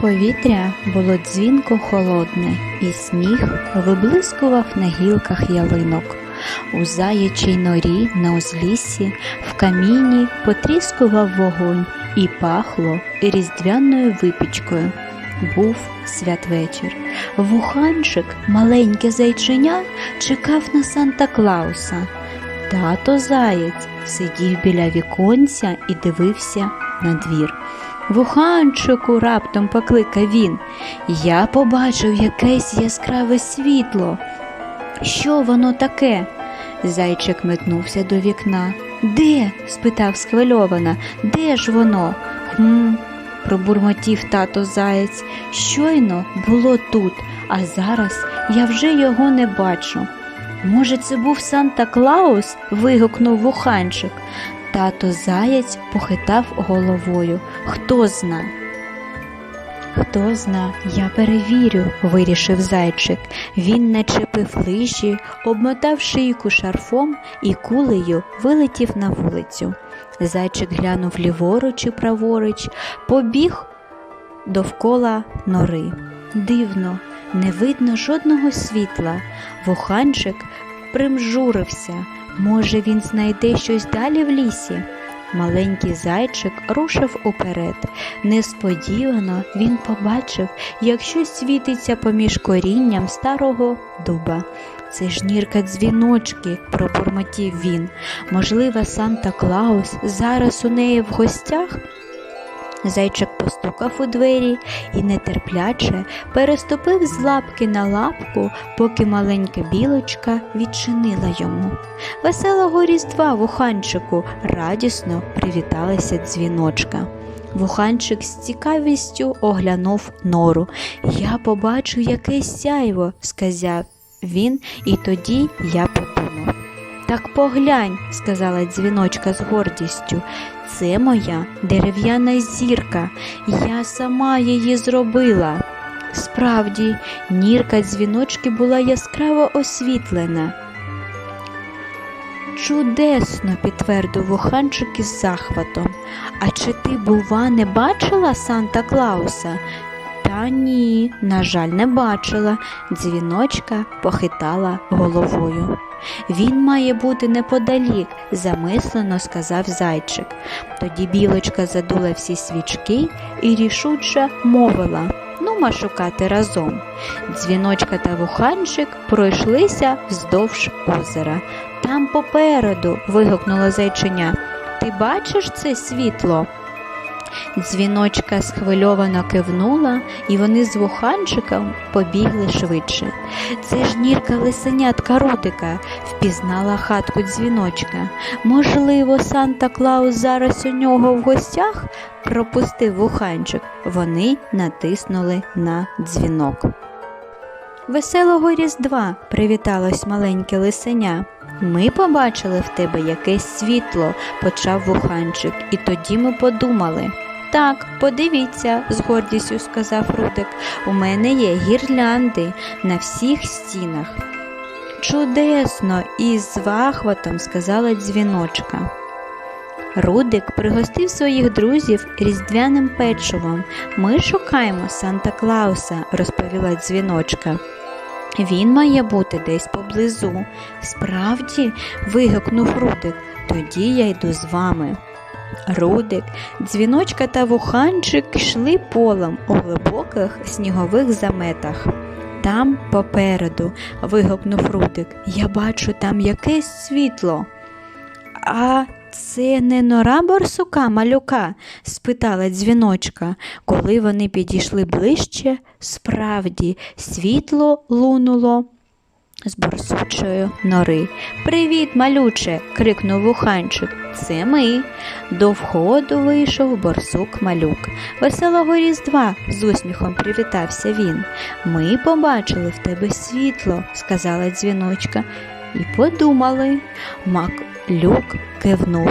Повітря було дзвінко холодне, і сніг виблискував на гілках ялинок. У заячій норі на узліссі в каміні потріскував вогонь і пахло різдвяною випічкою. Був святвечір. Вуханчик, маленьке зайченя, чекав на Санта Клауса. Тато заєць сидів біля віконця і дивився на двір. Вуханчику, раптом покликав він. Я побачив якесь яскраве світло. Що воно таке? Зайчик метнувся до вікна. Де? спитав схвильована. Де ж воно? Хм, пробурмотів тато заєць. Щойно було тут, а зараз я вже його не бачу. Може, це був Санта Клаус? вигукнув вуханчик. Тато заєць похитав головою. Хто зна? Хто зна, я перевірю, вирішив зайчик. Він начепив лижі, обмотав шийку шарфом і кулею вилетів на вулицю. Зайчик глянув ліворуч і праворуч, побіг довкола нори. Дивно, не видно жодного світла. Вуханчик примжурився. Може, він знайде щось далі в лісі. Маленький зайчик рушив уперед. Несподівано він побачив, як щось світиться поміж корінням старого дуба. Це ж нірка дзвіночки, пробурмотів він. Можливо, Санта Клаус зараз у неї в гостях? Зайчик постукав у двері і нетерпляче переступив з лапки на лапку, поки маленька білочка відчинила йому. Веселого різдва вуханчику радісно привіталася дзвіночка. Вуханчик з цікавістю оглянув нору. Я побачу якесь сяйво, сказав він, і тоді я. Так поглянь, сказала дзвіночка з гордістю. Це моя дерев'яна зірка, я сама її зробила. Справді, нірка дзвіночки була яскраво освітлена. Чудесно, підтвердив вуханчик із захватом. А чи ти, бува, не бачила Санта Клауса? Та ні, на жаль, не бачила. Дзвіночка похитала головою. Він має бути неподалік, замислено сказав зайчик. Тоді білочка задула всі свічки і рішуче мовила Нума шукати разом. Дзвіночка та вуханчик пройшлися вздовж озера. Там попереду. вигукнуло зайчиня. Ти бачиш це світло? Дзвіночка схвильовано кивнула, і вони з вуханчиком побігли швидше. Це ж нірка лисенятка Рудика впізнала хатку дзвіночка. Можливо, Санта Клаус зараз у нього в гостях? пропустив вуханчик. Вони натиснули на дзвінок. Веселого Різдва, привіталось маленьке лисеня. Ми побачили в тебе якесь світло, почав вуханчик, і тоді ми подумали. Так, подивіться, з гордістю сказав Рудик, у мене є гірлянди на всіх стінах. Чудесно, із захватом сказала дзвіночка. Рудик пригостив своїх друзів різдвяним печивом. Ми шукаємо Санта Клауса, розповіла дзвіночка. Він має бути десь поблизу. Справді, вигукнув Рудик, тоді я йду з вами. Рудик, дзвіночка та вуханчик йшли полем у глибоких снігових заметах. Там попереду, вигукнув Рудик, я бачу там якесь світло. А це не нора борсука малюка? спитала дзвіночка. Коли вони підійшли ближче, справді світло лунуло з борсучої нори. Привіт, малюче. крикнув вуханчик. Це ми. До входу вийшов борсук малюк. Веселого Різдва, з усміхом привітався він. Ми побачили в тебе світло, сказала дзвіночка, і подумали. Маклюк кивнув.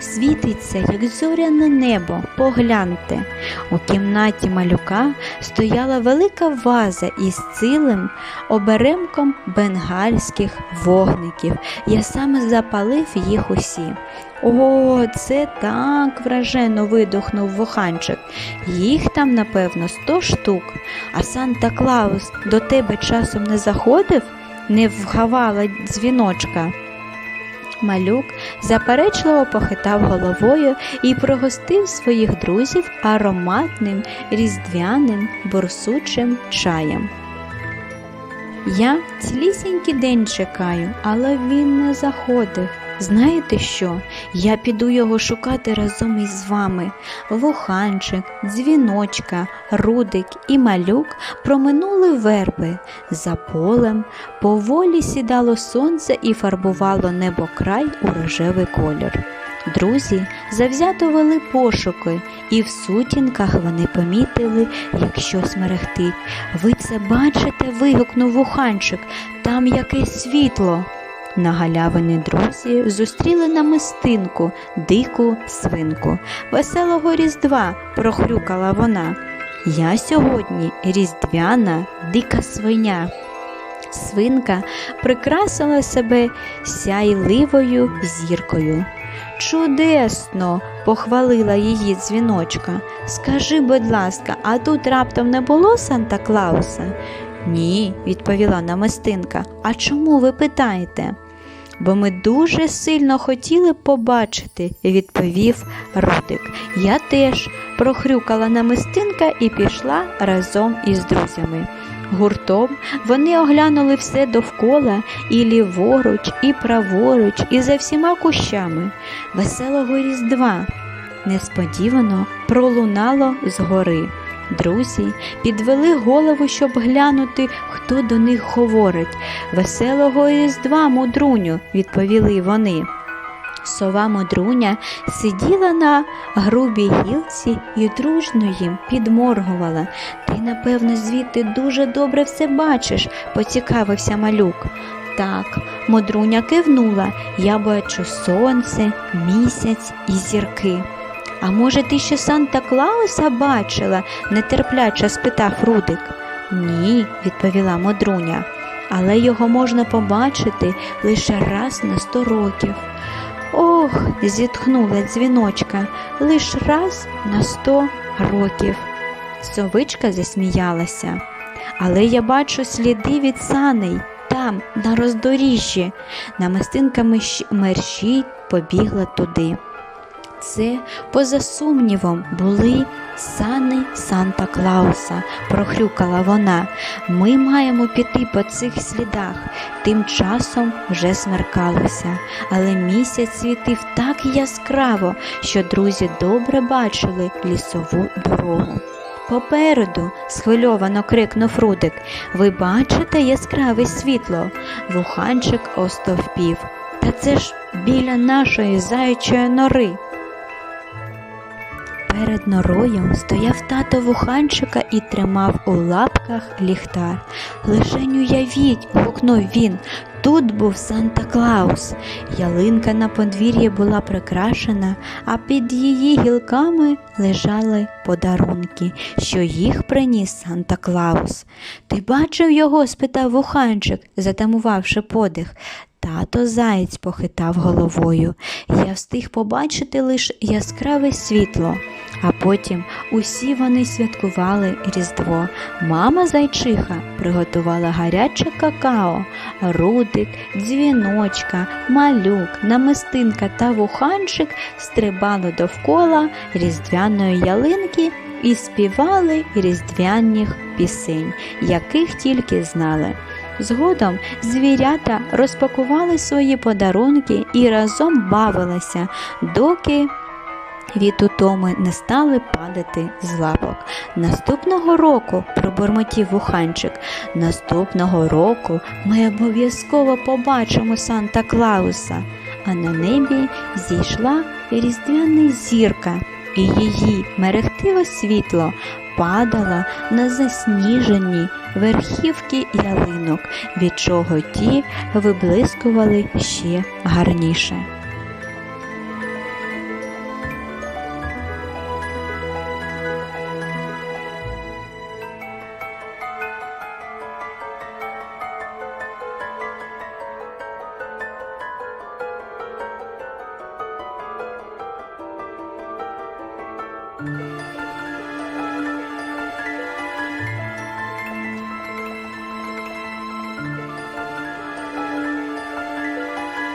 Світиться, як зоряне небо, погляньте. У кімнаті малюка стояла велика ваза із цілим оберемком бенгальських вогників. Я саме запалив їх усі. О, це так вражено видохнув вуханчик. Їх там, напевно, сто штук. А Санта Клаус до тебе часом не заходив, не вгавала дзвіночка. Малюк заперечливо похитав головою і пригостив своїх друзів ароматним різдвяним борсучим чаєм. Я цілісінький день чекаю, але він не заходив. Знаєте що? Я піду його шукати разом із вами. Вуханчик, дзвіночка, рудик і малюк проминули верби. За полем поволі сідало сонце і фарбувало небокрай у рожевий колір. Друзі завзято вели пошуки, і в сутінках вони помітили, як щось мерехтить. Ви це бачите? вигукнув вуханчик. Там якесь світло. На галявині друзі зустріли намистинку, дику свинку. Веселого Різдва прохрюкала вона. Я сьогодні різдвяна дика свиня. Свинка прикрасила себе сяйливою зіркою. Чудесно, похвалила її дзвіночка. Скажи, будь ласка, а тут раптом не було Санта Клауса? Ні, відповіла намистинка. А чому ви питаєте? Бо ми дуже сильно хотіли побачити, відповів Рудик. Я теж прохрюкала намистинка і пішла разом із друзями. Гуртом вони оглянули все довкола і ліворуч, і праворуч, і за всіма кущами. Веселого Різдва. Несподівано пролунало згори. Друзі підвели голову, щоб глянути, хто до них говорить. Веселого Різдва, мудруню, відповіли вони. Сова мудруня сиділа на грубій гілці і дружно їм підморгувала. Ти, напевно, звідти дуже добре все бачиш, поцікавився малюк. Так, мудруня кивнула, я бачу сонце, місяць і зірки. А може, ти ще Санта Клауса бачила? нетерпляче спитав Рудик. Ні, відповіла мудруня, але його можна побачити лише раз на сто років. Ох, зітхнула дзвіночка, лиш раз на сто років. Совичка засміялася. Але я бачу сліди від саней там, на роздоріжжі. Намистинка мерщій побігла туди. Це, поза сумнівом, були сани Санта Клауса, прохрюкала вона. Ми маємо піти по цих слідах. Тим часом вже смеркалося, але місяць світив так яскраво, що друзі добре бачили лісову дорогу. Попереду, схвильовано крикнув Рудик. Ви бачите яскраве світло? Вуханчик остовпів. Та це ж біля нашої заячої нори. Перед норою стояв тато вуханчика і тримав у лапках ліхтар. Лишень уявіть, гукнув він. Тут був Санта Клаус. Ялинка на подвір'ї була прикрашена, а під її гілками лежали подарунки, що їх приніс Санта Клаус. Ти бачив його? спитав вуханчик, затамувавши подих. Тато заєць похитав головою. Я встиг побачити лише яскраве світло. А потім усі вони святкували Різдво. Мама зайчиха приготувала гаряче какао, рудик, дзвіночка, малюк, намистинка та вуханчик стрибали довкола різдвяної ялинки і співали різдвяних пісень, яких тільки знали. Згодом звірята розпакували свої подарунки і разом бавилися, доки від утоми не стали падати з лапок. Наступного року, пробурмотів вуханчик, наступного року ми обов'язково побачимо Санта Клауса. А на небі зійшла різдвяна зірка, і її мерехтиве світло падало на засніжені верхівки ялинок, від чого ті виблискували ще гарніше.